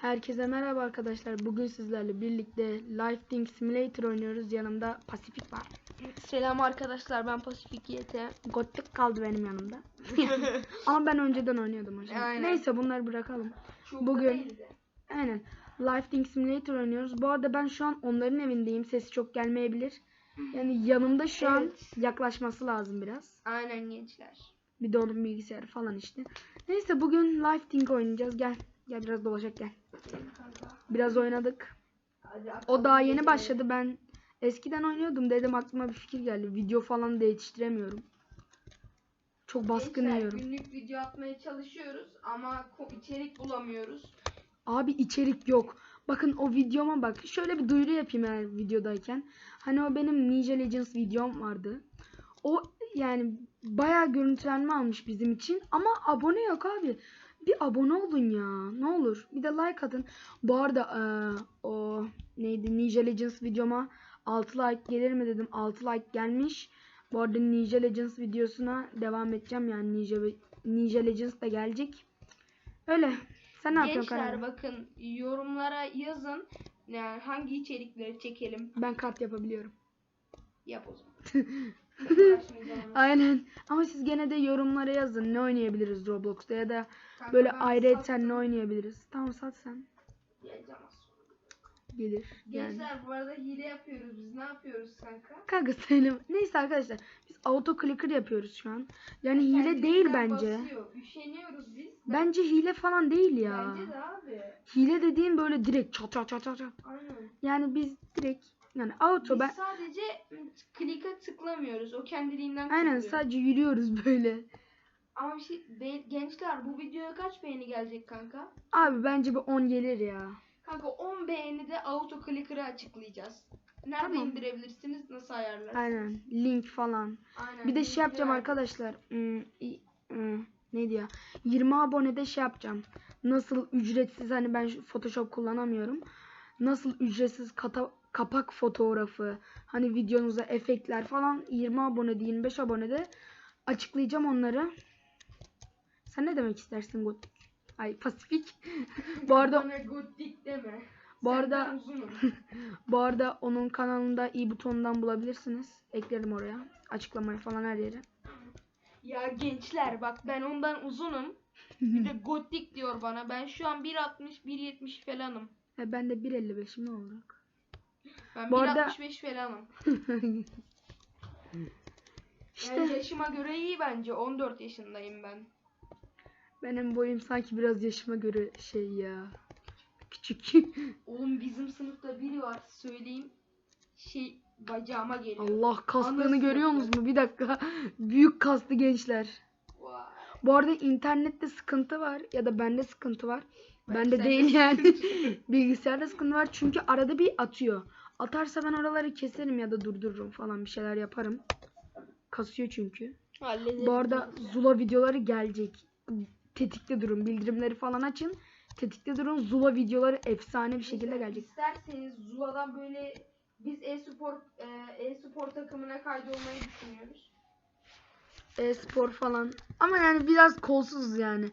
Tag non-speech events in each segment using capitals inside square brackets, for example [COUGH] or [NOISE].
Herkese merhaba arkadaşlar. Bugün sizlerle birlikte Lifting Simulator oynuyoruz. Yanımda Pasifik var. Selam arkadaşlar ben Pasifik YT. Gothic kaldı benim yanımda. [LAUGHS] Ama ben önceden oynuyordum hocam. Aynen. Neyse bunları bırakalım. Çok Bugün-. Aynen. Lifting Simulator oynuyoruz. Bu arada ben şu an onların evindeyim. Sesi çok gelmeyebilir. Yani yanımda şu an Evet. yaklaşması lazım biraz. Aynen gençler. Bir de onun bilgisayarı falan işte. Neyse bugün Lifting oynayacağız. Gel. Gel biraz dolaşak gel. Biraz oynadık. O daha yeni başladı. Ben eskiden oynuyordum dedim aklıma bir fikir geldi. Video falan da yetiştiremiyorum. Çok baskın Gençler, yiyorum. Günlük video atmaya çalışıyoruz ama içerik bulamıyoruz. Abi içerik yok. Bakın o videoma bak. Şöyle bir duyuru yapayım eğer videodayken. Hani o benim Ninja Legends videom vardı. O yani bayağı görüntülenme almış bizim için. Ama abone yok abi. Bir abone olun ya. Ne olur. Bir de like atın. Bu arada eee, o neydi Ninja Legends videoma 6 like gelir mi dedim. 6 like gelmiş. Bu arada Ninja Legends videosuna devam edeceğim. Yani Ninja, Ninja Legends da gelecek. Öyle. Sen ne yapıyorsun Gençler Karan? bakın yorumlara yazın. Yani hangi içerikleri çekelim Ben kart yapabiliyorum. yap o zaman. [LAUGHS] Aynen. Ama siz gene de yorumlara yazın. Ne oynayabiliriz Roblox'ta ya da Kanka böyle ayrıyeten ne oynayabiliriz. Tamam sat sen. Geleceğim az sonra. Gelir. Yani. Gençler bu arada hile yapıyoruz biz ne yapıyoruz kanka? Kanka söyle. Neyse arkadaşlar. Biz auto clicker yapıyoruz şu an. Yani hile değil bence. basıyor. Üşeniyoruz biz. Bence hile falan değil ya. Bence de abi. Hile dediğim böyle direkt çat çat çat çat. çat. Aynen. Yani biz direkt yani auto Biz ben sadece klika tıklamıyoruz. O kendiliğinden aynen tıklıyor. sadece yürüyoruz böyle. Ama bir şey be- gençler bu videoya kaç beğeni gelecek kanka? Abi bence bir 10 gelir ya. Kanka 10 beğeni de auto clicker'ı açıklayacağız. Nerede Tamam. indirebilirsiniz? Nasıl ayarlarsınız? Aynen. Link falan. Aynen. Bir de şey yapacağım ver. arkadaşlar. Hmm, hmm, neydi ya? 20 abonede şey yapacağım. Nasıl ücretsiz hani ben Photoshop kullanamıyorum. Nasıl ücretsiz kata- kapak fotoğrafı, hani videonuza efektler falan 20 abonede 25 abonede açıklayacağım onları. Sen ne demek istersin Gotik? Ay Pasifik. [LAUGHS] bu arada Bana gotik deme. Bu arada- [LAUGHS] bu arada onun kanalında i butonundan bulabilirsiniz. Eklerim oraya. Açıklamaya falan her yere. ya gençler bak ben ondan uzunum. Bir de gotik diyor bana. Ben şu an 1.60 1.70 falanım. [LAUGHS] E ben de 1.55'im ne olacak? Ben Bu arada- 1.65 falanım. [LAUGHS] işte Yani yaşıma göre iyi bence. 14 yaşındayım ben. benim boyum sanki biraz yaşıma göre şey ya. Küçük. Oğlum bizim sınıfta biri var söyleyeyim. Şey bacağıma geliyor. Allah kastığını Anasını görüyor musunuz? Bir dakika. [LAUGHS] Büyük kastı gençler. Bu arada internette sıkıntı var ya da bende sıkıntı var. Bende değil yani. [LAUGHS] Bilgisayarda sıkıntı var çünkü arada bir atıyor. Atarsa ben oraları keserim ya da durdururum falan bir şeyler yaparım. Kasıyor çünkü. Hallederiz. Bu arada Zula videoları gelecek. Tetikte durun. Bildirimleri falan açın. Tetikte durun. Zula videoları efsane bir şekilde gelecek. İsterseniz Zula'dan böyle biz e-spor e, e-spor takımına kaydolmayı düşünüyoruz. E-spor falan. Ama yani biraz kolsuz yani.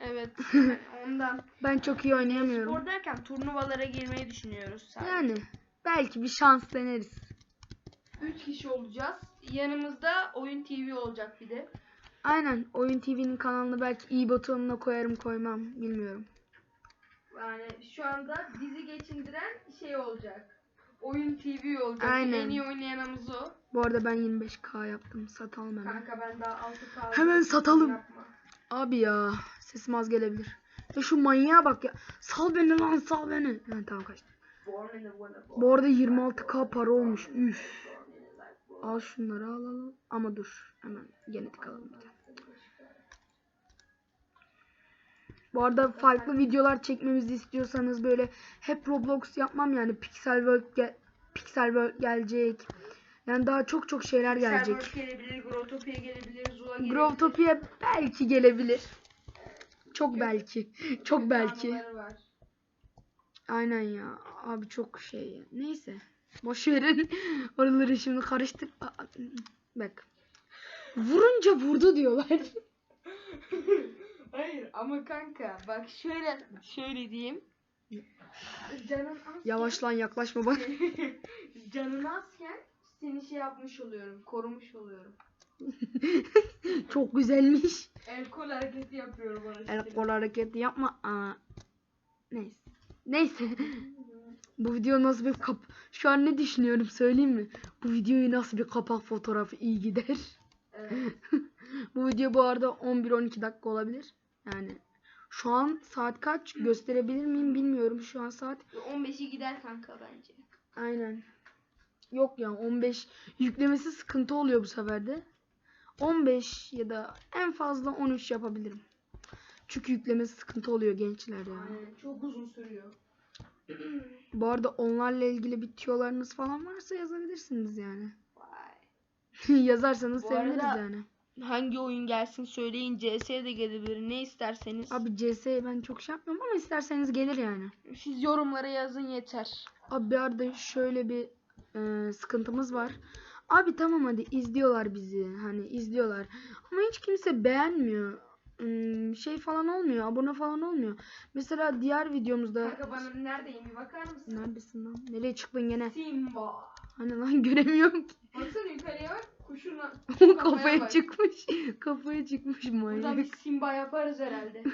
Evet. [LAUGHS] Ondan. Ben çok iyi oynayamıyorum. Spor derken turnuvalara girmeyi düşünüyoruz. sadece. Yani belki bir şans deneriz. 3 kişi olacağız. Yanımızda Oyun TV olacak bir de. Aynen. Oyun TV'nin kanalını belki iyi butonuna koyarım koymam. Bilmiyorum. Yani şu anda bizi geçindiren şey olacak. Oyun TV olacak. Aynen. En iyi oynayanımız o. Bu arada ben 25k yaptım. Satalım hemen. Kanka ben daha 6K. Hemen satalım. Yapma. Abi ya. Sesim az gelebilir. Ya şu manyağa bak ya. Sal beni lan sal beni. Ha, tamam kaçtı. Bu arada in the 26k para olmuş. Üf. Al şunları al al. al. Ama dur. Hemen genetik alalım bir tane. Bu arada farklı videolar çekmemizi istiyorsanız böyle hep Roblox yapmam yani Pixel World gel Pixel World gelecek. Yani daha çok çok şeyler gelecek. Gelebilir, Growtopia gelebilir, Zula gelebilir. Growtopia belki gelebilir. Çok belki. Çok belki. Aynen ya. Abi çok şey ya. Neyse. Boş verin. [LAUGHS] Oraları şimdi karıştır. Bak. Vurunca vurdu diyorlar. [LAUGHS] Hayır ama kanka bak şöyle şöyle diyeyim. Canın azken, Yavaş lan yaklaşma bana. [LAUGHS] canın azken seni şey yapmış oluyorum. Korumuş oluyorum. Çok güzelmiş. El kol hareketi yapıyorum. El kol hareketi yapma. Aa. Neyse. Neyse. [LAUGHS] Bu video nasıl bir kap... Şu an ne düşünüyorum söyleyeyim mi? Bu videoyu nasıl bir kapak fotoğrafı iyi gider. Evet. [LAUGHS] Bu video bu arada 11-12 dakika olabilir. Yani şu an saat kaç gösterebilir miyim bilmiyorum. Şu an saat 15'i gider kanka bence. aynen. Yok ya 15 yüklemesi sıkıntı oluyor bu sefer de. 15 ya da en fazla 13 yapabilirim. Çünkü yüklemesi sıkıntı oluyor gençler ya. Aynen. Çok uzun sürüyor. [CLEARS THROAT] Bu arada onlarla ilgili bir tiyolarınız falan varsa yazabilirsiniz yani. Vay. [LAUGHS] Yazarsanız Bu seviniriz arada- yani. Hangi oyun gelsin söyleyin. CS de gelebilir. Ne isterseniz. Abi CS'ye ben çok şey yapmıyorum ama isterseniz gelir yani. Siz yorumlara yazın yeter. Abi bir arada şöyle bir e, sıkıntımız var. Abi tamam hadi izliyorlar bizi. Hani izliyorlar. Ama hiç kimse beğenmiyor. Şey falan olmuyor. Abone falan olmuyor. Mesela diğer videomuzda Kanka bana neredeyim bir bakar mısın? Neredesin lan? Nereye çıktın gene? Simba. Hani lan [LAUGHS] göremiyorum ki. Baksana yukarıya bak. Kuşuna. [LAUGHS] O kafaya bak. çıkmış. [LAUGHS] Kafaya çıkmış Buradan manyak. bir Simba yaparız herhalde.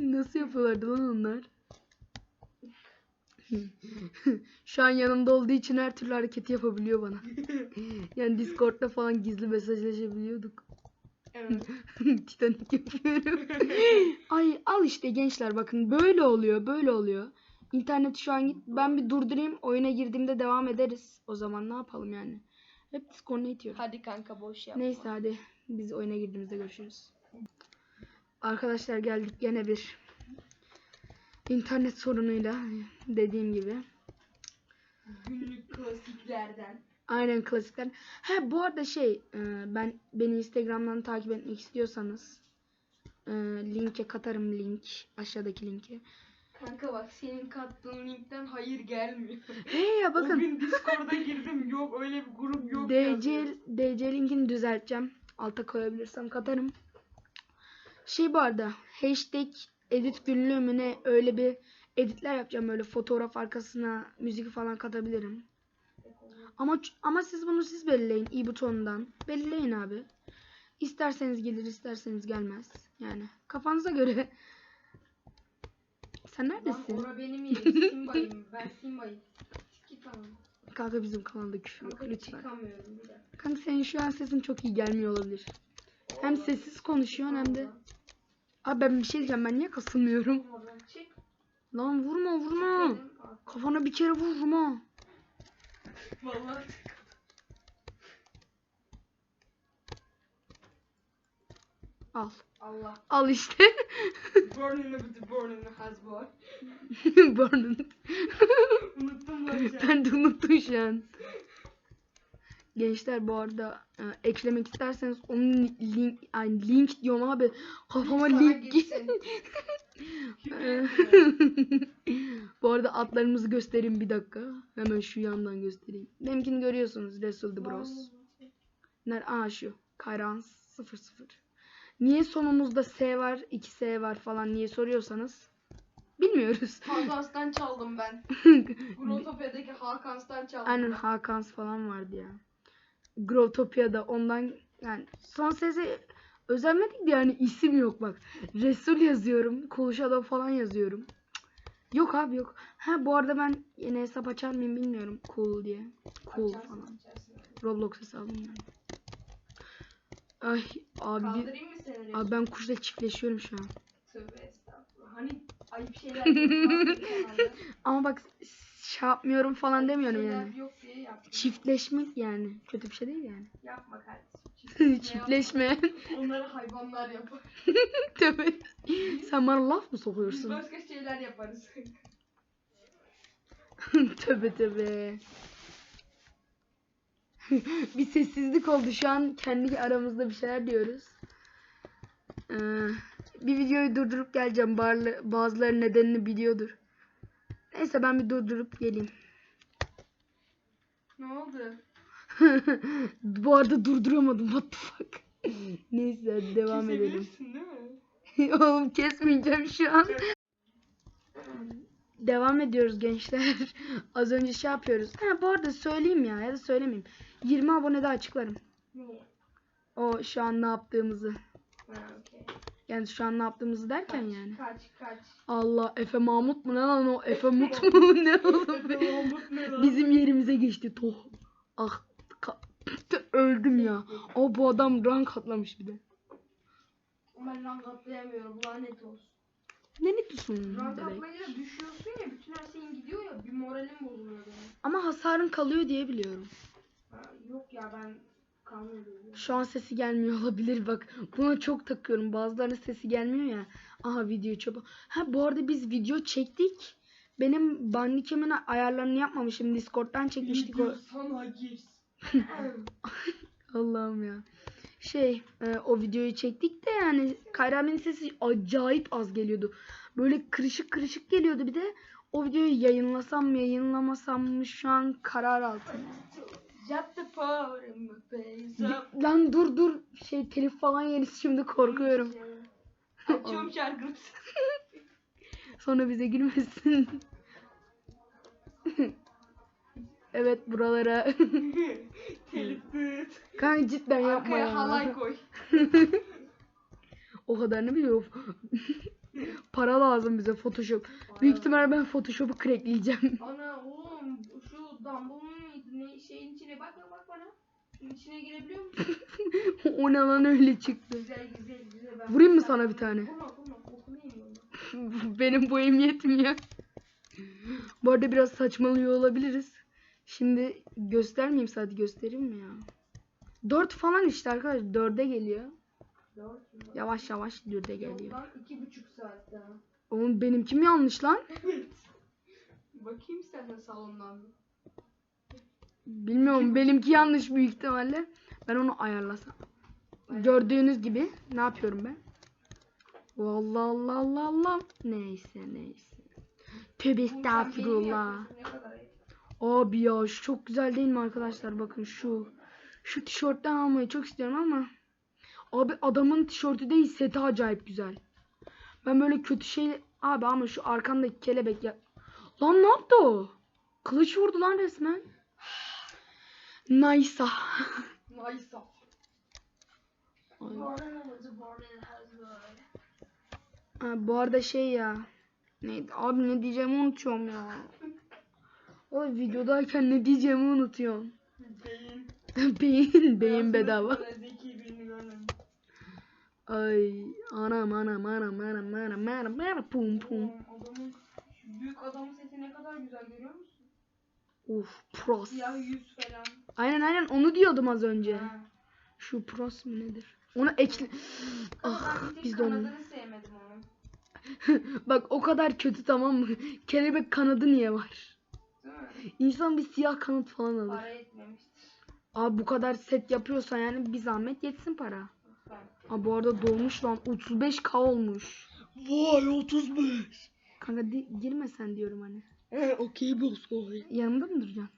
Nasıl yapıyorlardı lan onlar? Şu an yanımda olduğu için her türlü hareketi yapabiliyor bana. Yani Discord'da falan gizli mesajlaşabiliyorduk. Evet. [LAUGHS] Titanik yapıyorum. [LAUGHS] Ay al işte gençler bakın böyle oluyor böyle oluyor. İnternet şu an git ben bir durdurayım oyuna girdiğimde devam ederiz. O zaman ne yapalım yani. Hep disconnect yiyorum. Hadi kanka boş yapma. Neyse hadi biz oyuna girdiğimizde görüşürüz. Arkadaşlar geldik gene bir internet sorunuyla dediğim gibi. Günlük klasiklerden. Aynen klasikler. He bu arada şey e, ben beni Instagram'dan takip etmek istiyorsanız e, linke katarım link aşağıdaki linki. Kanka bak senin kattığın linkten hayır gelmiyor. He ya [LAUGHS] bakın gün Discord'a girdim yok öyle bir grup yok DC. DC linkini düzelteceğim. Alta koyabilirsem katarım. Şey bu arada hashtag edit günlüğü mü ne öyle bir editler yapacağım öyle fotoğraf arkasına müzik falan katabilirim. Ama ama siz bunu siz belirleyin i butonundan. Belirleyin abi. İsterseniz gelir isterseniz gelmez. Yani kafanıza göre. [LAUGHS] Sen Lan neredesin? ora benim yerim Simba'yım ben Simba'yım. Lan. Kanka bizim kanalda küfür yok lütfen. Kanka senin şu an sesin çok iyi gelmiyor olabilir. Hem Allah. sessiz konuşuyorsun hem de. Abi ben bir şey diyeceğim ben niye kasılmıyorum? Lan vurma vurma. Kafana bir kere vururum ha. Vallahi Al. Allah. Al işte. [LAUGHS] Burning of the burning has boy. [LAUGHS] Burnun. [LAUGHS] Unuttum lan şu an. ben de unuttum şu an. Gençler bu arada e, eklemek isterseniz onun link, yani link diyorum abi. Kafama Sana link gitsin. Bu arada atlarımızı göstereyim bir dakika. Hemen şu yandan göstereyim. Benimkini görüyorsunuz. Resul the Bros. Ner Aa şu. Kayran 00. Niye sonumuzda S var, 2S var falan niye soruyorsanız bilmiyoruz. [LAUGHS] Hakan'stan çaldım ben. [LAUGHS] Grotopya'daki Hakan'stan çaldım. Aynen ben. Hakans falan vardı ya. Growtopia'da ondan yani son sese özenmedik de yani isim yok bak. Resul yazıyorum. Kuluşado falan yazıyorum. Yok abi yok. Ha bu arada ben yine hesap açar mıyım bilmiyorum. Cool diye. Cool Açarsın, falan. açarsın. Roblox hesabım yani. Ay abi, Kaldırayım mı seni? abi ben kuşla çiftleşiyorum şu an. Tövbe estağfurullah. Hani ayıp şeyler kanalda. [LAUGHS] Ama bak şey yapmıyorum falan Ayıp demiyorum yani. Yok diye. Çiftleşmek yani. Kötü bir şey değil yani. Yapma kardeşim. [LAUGHS] Çiftleşme. Onları hayvanlar yapar. [LAUGHS] Tövbe. Sen bana laf mı Biz sokuyorsun? başka şeyler yaparız. [LAUGHS] tövbe tövbe. bir sessizlik oldu şu an kendi aramızda bir şeyler diyoruz. Ee, bir videoyu durdurup geleceğim. Bazı, bazıları nedenini biliyordur. Neyse ben bir durdurup geleyim. ne oldu? [LAUGHS] Bu arada durduramadım. What the fuck. [LAUGHS] Neyse hadi devam edelim. Kesebilirsin değil mi? [LAUGHS] Oğlum kesmeyeceğim şu an. Devam ediyoruz gençler. Az önce şey yapıyoruz. Ha bu arada söyleyeyim ya ya da söylemeyeyim. 20 abonede açıklarım. Niye? O şu an ne yaptığımızı. Ha okey. Yani şu an ne yaptığımızı derken Kaç, yani. Kaç kaç. Allah Efe Mahmut mu ne lan o? Efe Mut mu ne oğlum? Bizim yerimize geçti toh. Ah öldüm ya. O bu adam rank atlamış bir de. Ben rank atlayamıyorum lanet olsun. Ne ne diyorsun Rank bebek? atlayınca düşüyorsun ya bütün her şeyin gidiyor ya bir moralim bozuluyor benim. Ama hasarın kalıyor diye biliyorum. Ha, yok ya ben kalmıyorum. Şu an sesi gelmiyor [LAUGHS] olabilir bak. Buna çok takıyorum. Bazılarının sesi gelmiyor ya. Aha video çöpe. Ha bu arada biz video çektik. Benim bandikemin ayarlarını yapmamışım. Discord'dan çekmiştik o. sana girsin. [LAUGHS] Allah'ım ya. Şey e, o videoyu çektik de yani Kayra'nın sesi acayip az geliyordu. Böyle kırışık kırışık geliyordu bir de o videoyu yayınlasam mı yayınlamasam mı şu an karar altında. Up. Lan dur dur şey telif falan yenisi şimdi korkuyorum. Açıyorum [LAUGHS] şarkımı. Sonra bize gülmesin. [LAUGHS] evet buralara. [LAUGHS] Telif. Kanka cidden yapma Arkaya ya. halay koy. [LAUGHS] O kadarını biliyor. [LAUGHS] Para lazım bize Photoshop. Büyük ihtimalle ben Photoshop'u crackleyeceğim. Ana oğlum şu mıydı ne şeyin içine bak bak bak bana. Şunun içine girebiliyor musun? o ne lan öyle çıktı. Güzel güzel güzel. Ben Vurayım mı sana bir tane? Vurma vurma okunayım onu. Benim boyum yetmiyor. Bu arada biraz saçmalıyor olabiliriz. Şimdi göstermeyeyim sadece göstereyim mi ya? 4 falan işte arkadaşlar 4'e geliyor. Dört mü? Yavaş yavaş 4'e Yok geliyor. lan iki buçuk saat daha. Oğlum benimki mi yanlış lan? [LAUGHS] Bakayım istersen salondan. bir. Bilmiyorum benimki yanlış büyük ihtimalle. Ben onu ayarlasam. Gördüğünüz gibi ne yapıyorum ben? Vallahi Allah Allah Allah. Neyse neyse. Tövbe sen benim estağfurullah. yapıyorsun, ne kadar ayıp. Abi ya şu çok güzel değil mi arkadaşlar? Bakın şu. Şu tişörtten almayı çok istiyorum ama. Abi adamın tişörtü değil seti acayip güzel. Ben böyle kötü şey... Abi ama şu arkandaki kelebek ya... Lan ne yaptı o? Kılıç vurdu lan resmen. Nice. Nice. Ay. Borderlands, Borderlands. Ha, bu arada şey ya. Neydi? Abi ne diyeceğimi unutuyorum ya. O videodayken ne diyeceğimi unutuyorum. Beyin. [LAUGHS] beyin, beyin bedava. Ay anam anam anam anam anam anam anam pum pum. Adamın büyük adamın sesi ne kadar güzel görüyor musun? Uf pros. Siyah yüz falan. Aynen aynen onu diyordum az önce. Ha. Şu pros mu nedir? Onu ekle... Ama Ah tek biz de onu. sevmedim onun. [LAUGHS] Bak o kadar kötü tamam mı? Kelebek kanadı niye var? İnsan bir siyah kanat falan alır. Para etmemiştir. Abi bu kadar set yapıyorsan yani bir zahmet yetsin para. Abi bu arada dolmuş lan 35k olmuş. Vay 35. Kanka di- girme sen diyorum hani. He okey boss oy. Yanımda mı duracaksın?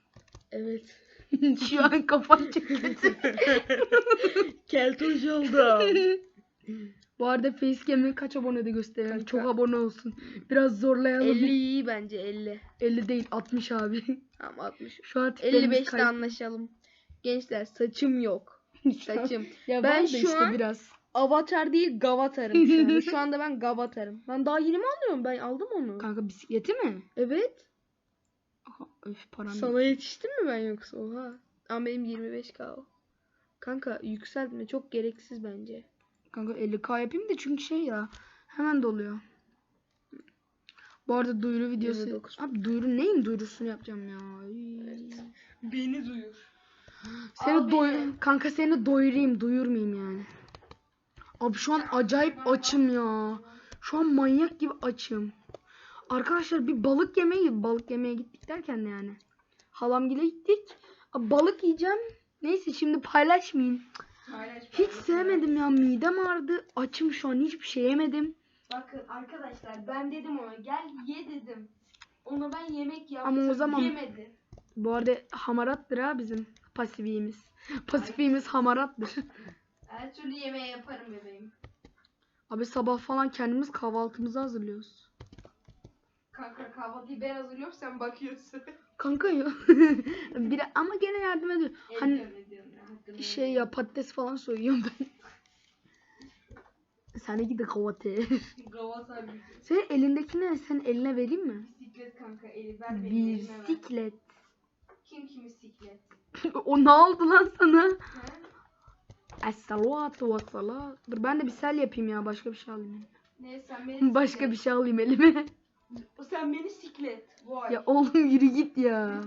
Evet. [LAUGHS] Şu an kafam çıktı. [LAUGHS] Keltoş oldum. [LAUGHS] Bu arada facecam'i kaç abonede gösterelim? Kanka. Çok abone olsun. Biraz zorlayalım. 50 iyi bence 50. 50 değil 60 abi. [LAUGHS] Tamam 60. Şu an tiplerimiz 55'te kayıp. anlaşalım. Gençler saçım yok. [LAUGHS] Saçım. Ya Ben şu işte an- biraz. Avatar değil gavatarım şu anda. [LAUGHS] Şu anda ben gavatarım. Ben daha yeni mi alıyorum? Ben aldım onu. Kanka bisikleti mi? Evet. Aha, öf param. Sana yetiştim mi ben yoksa? Oha. Ama benim 25k o. Kanka yükseltme çok gereksiz bence. Kanka 50k yapayım da çünkü şey ya. Hemen doluyor. Bu arada duyuru videosu. 29. Abi duyuru neyin duyurusunu yapacağım ya. Ay. Beni duyur. Seni Abi. doy kanka seni doyurayım, duyurmayayım yani. Abi şu an acayip açım ya. Şu an manyak gibi açım. Arkadaşlar bir balık yemeği, balık yemeye gittik derken de yani. Halamgile gittik. Abi balık yiyeceğim. Neyse şimdi paylaşmayayım. Hiç sevmedim ya midem ağrıdı. Açım şu an hiçbir şey yemedim. Bakın arkadaşlar ben dedim ona gel ye dedim. Ona ben yemek yaptım. Ama o zaman- Yemedi. Bu arada hamarattır ha bizim pasifimiz. [LAUGHS] Pasifimiz hamarattır. [LAUGHS] Her türlü yemeği yaparım bebeğim. Abi sabah falan kendimiz kahvaltımızı hazırlıyoruz. Kanka kahvaltıyı ben hazırlıyorum sen bakıyorsun. [LAUGHS] Kanka ya. [LAUGHS] bir ama gene yardım ediyor. Hani şey ya patates falan soyuyorum ben. [LAUGHS] Seninki de kavate. [LAUGHS] Senin elindeki ne? Sen eline vereyim mi? bisiklet kanka eli ver benim. Bisiklet. Kim kim bisiklet? o ne oldu lan sana? Es-salatu ve salat. Dur ben de bir sel yapayım ya. Başka bir şey alayım. Ne sen beni Başka bir şey alayım elime. Sen beni siklet. Vay. ya oğlum yürü git ya.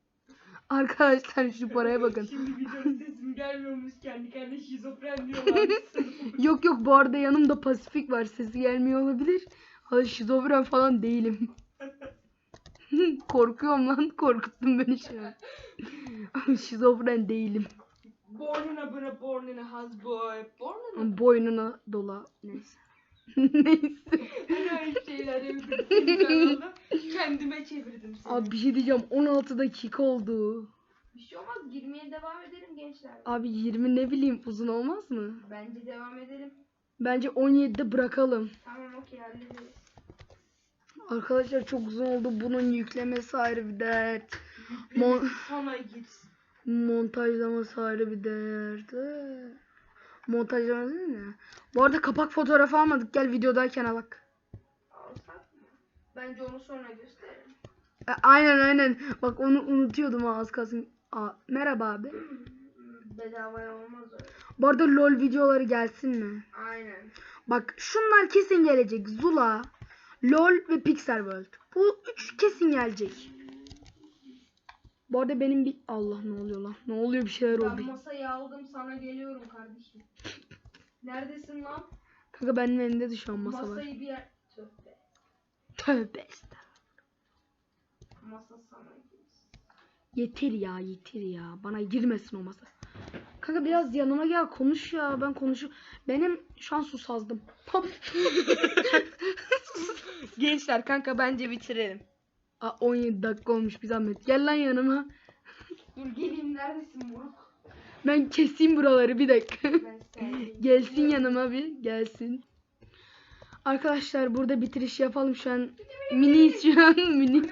[LAUGHS] Arkadaşlar şu paraya bakın. Şimdi videonun sesim [LAUGHS] gelmiyormuş kendi kendine şizofren diyorlar. [LAUGHS] Yok yok bu arada yanımda Pasifik var. Sesi gelmiyor olabilir. Hadi şizofren falan değilim. Korkuyorum lan. Korkuttun beni şu an. şizofren değilim. Bornuna buna bornuna has boy. Bornuna. Boynuna dola. Neyse. Neyse. [LAUGHS] Ben öyle şeyler kanalda kendime çevirdim seni. Abi bir şey diyeceğim. 16 dakika oldu. Bir şey olmaz. Girmeye devam edelim gençler. Abi 20 ne bileyim uzun olmaz mı? Bence devam edelim. Bence 17'de bırakalım. Tamam okey hallederiz. Arkadaşlar çok uzun oldu. Bunun yüklemesi ayrı bir dert. Mon- Sana gitsin. montajlaması ayrı bir dert. Ee, Montajlaması ne? Bu arada kapak fotoğrafı almadık. Gel videodayken bak. Bence onu sonra gösterelim. E, aynen aynen. Bak onu unutuyordum az kalsın. Aa, merhaba abi. Bedavaya olmaz öyle. Bu arada LOL videoları gelsin mi? Aynen. Bak şunlar kesin gelecek. Zula, LOL ve Pixel World. Bu üç kesin gelecek. Bu arada benim bir... Allah ne oluyor lan? Ne oluyor bir şeyler Ben oldu. masayı aldım sana geliyorum kardeşim. Neredesin lan? Kanka benim elimde de şu an masa var. Masayı bir yer... Tövbe. Tövbe estağfurullah. Masa sana gitsin. Yeter ya yeter ya. Bana girmesin o masa. Kanka biraz yanıma gel konuş ya. Ben konuşu. Benim şu an susazdım. [LAUGHS] Gençler kanka bence bitirelim. Aa, 17 dakika olmuş bir zahmet. Gel lan yanıma. [LAUGHS] Dur geleyim neredesin moruk? Ben keseyim buraları bir dakika. [LAUGHS] Gelsin yanıma bir. Gelsin. Arkadaşlar burada bitiriş yapalım şu an. Miniyiz şu an mini. [LAUGHS]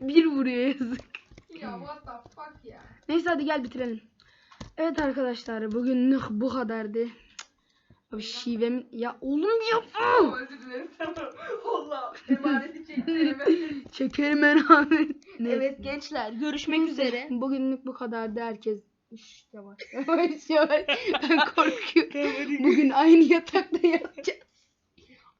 bir vuruyor yazık. Ya what the fuck ya. Neyse hadi gel bitirelim. Evet arkadaşlar bugünlük bu kadardı. Abi şivem ya oğlum yapma. Özür dilerim tamam. Allah emaneti çektirime. [LAUGHS] Çekerim ben abi. Neyse. Evet gençler görüşmek üzere. Bugünlük bu kadardı herkes. Şşş, yavaş yavaş yavaş. Ben korkuyorum. Bugün aynı yatakta yatacağız.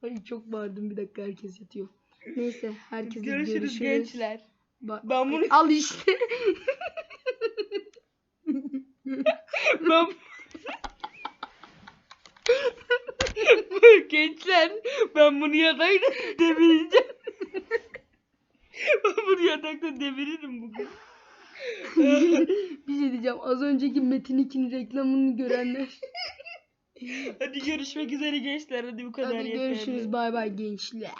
Ay çok bağırdım bir dakika herkes yatıyor. Neyse herkese görüşürüz. Görüşürüz gençler. Ba- Ben bunu Al işte. [LAUGHS] ben... [LAUGHS] gençler ben bunu yatakta devireceğim. ben bunu yatakta deviririm bugün. [LAUGHS] bir şey diyeceğim. Az önceki Metin 2'nin reklamını görenler. Hadi görüşmek üzere gençler. Hadi bu kadar Hadi yeterli. görüşürüz. Bay bay gençler.